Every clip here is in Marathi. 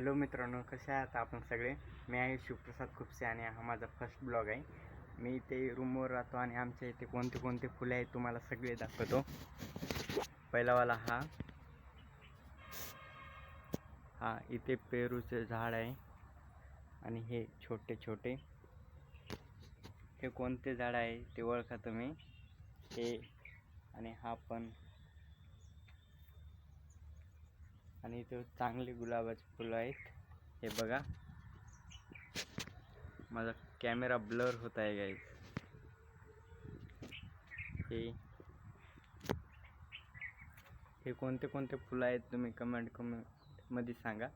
हॅलो मित्रांनो कसे आहात आपण सगळे? मी आहे शिवप्रसाद खुपसे आणि हा माझा फर्स्ट ब्लॉग आहे. मी इथे रूमवर राहतो आणि आमच्या इथे कोणते कोणते फुले आहेत तुम्हाला सगळे दाखवतो. पहिलावाला हा. हा इथे पेरूचे झाड आहे आणि हे छोटे छोटे. हे कोणते झाड आहे ते ओळखा तुम्ही. हे आणि हा पण. आणि इथे चांगले गुलाबाचे फुलं आहेत. हे बघा. माझा कॅमेरा ब्लर होत आहे गाईज हे. हे कोणते कोणते फुलं आहेत तुम्ही कमेंट कमेंटमध्ये सांगा.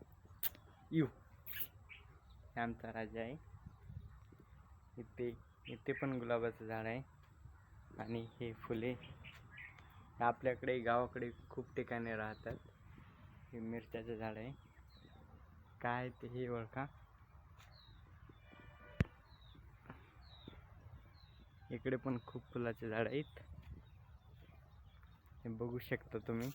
यू हे आमचा राजा आहे. इथे इथे पण गुलाबाचं झाड आहे. आणि हे फुले हे आपल्याकडे गावाकडे खूप ठिकाणी राहतात. हे मिरच्याचं झाड आहे. काय ते हे ओळखा. इकडे पण खूप फुलाचे झाड आहेत. हे बघू शकता तुम्ही.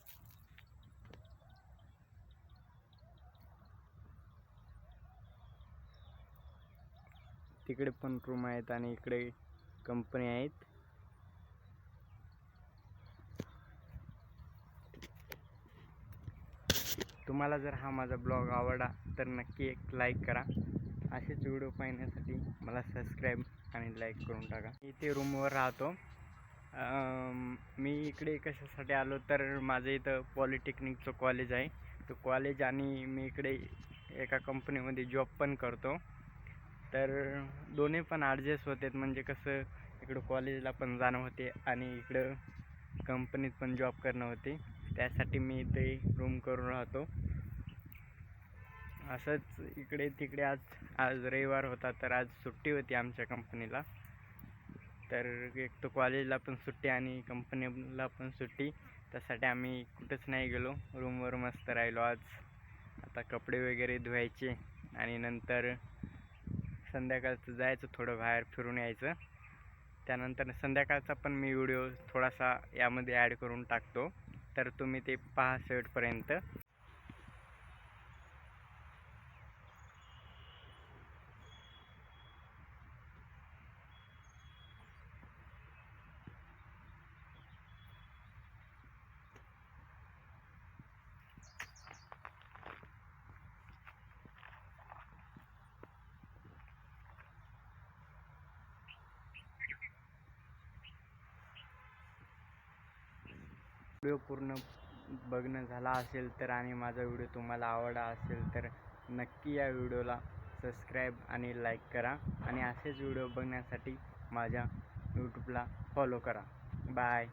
तिकडे पण रूम आहेत आणि इकडे कंपनी आहेत. तुम्हाला जर हा माझा ब्लॉग आवडला तर नक्की एक लाईक करा. असेच व्हिडिओ पाहण्यासाठी मला सबस्क्राईब आणि लाईक करून टाका. इथे रूमवर राहतो. मी इकडे कशासाठी आलो तर माझं इथं पॉलिटेक्निकचं कॉलेज आहे. तो कॉलेज आणि मी इकडे एका कंपनीमध्ये जॉब पण करतो. तर दोन्ही पण ॲडजस्ट होतात. म्हणजे कसं इकडं कॉलेजला पण जाणं होते आणि इकडं कंपनीत पण जॉब करणं होते. त्यासाठी मी इथे रूम करून राहतो. असंच इकडे तिकडे आज आज रविवार होता तर आज सुट्टी होती आमच्या कंपनीला तर एक तर कॉलेजला पण सुट्टी आणि कंपनीला पण सुट्टी. त्यासाठी आम्ही कुठंच नाही गेलो. रूमवर मस्त राहिलो आज. आता कपडे वगैरे धुवायचे आणि नंतर संध्याकाळचं जायचं थोडं बाहेर फिरून यायचं. त्यानंतर संध्याकाळचा पण मी व्हिडिओ थोडासा यामध्ये ॲड करून टाकतो. तर तुम्ही ते पहा शेवटपर्यंत. व्हिडिओ पूर्ण बघणं झाला असेल तर आणि माझा व्हिडिओ तुम्हाला आवडला असेल तर नक्की या व्हिडिओला सबस्क्राईब आणि लाईक करा आणि असेच व्हिडिओ बघण्यासाठी माझ्या यूट्यूबला फॉलो करा. बाय.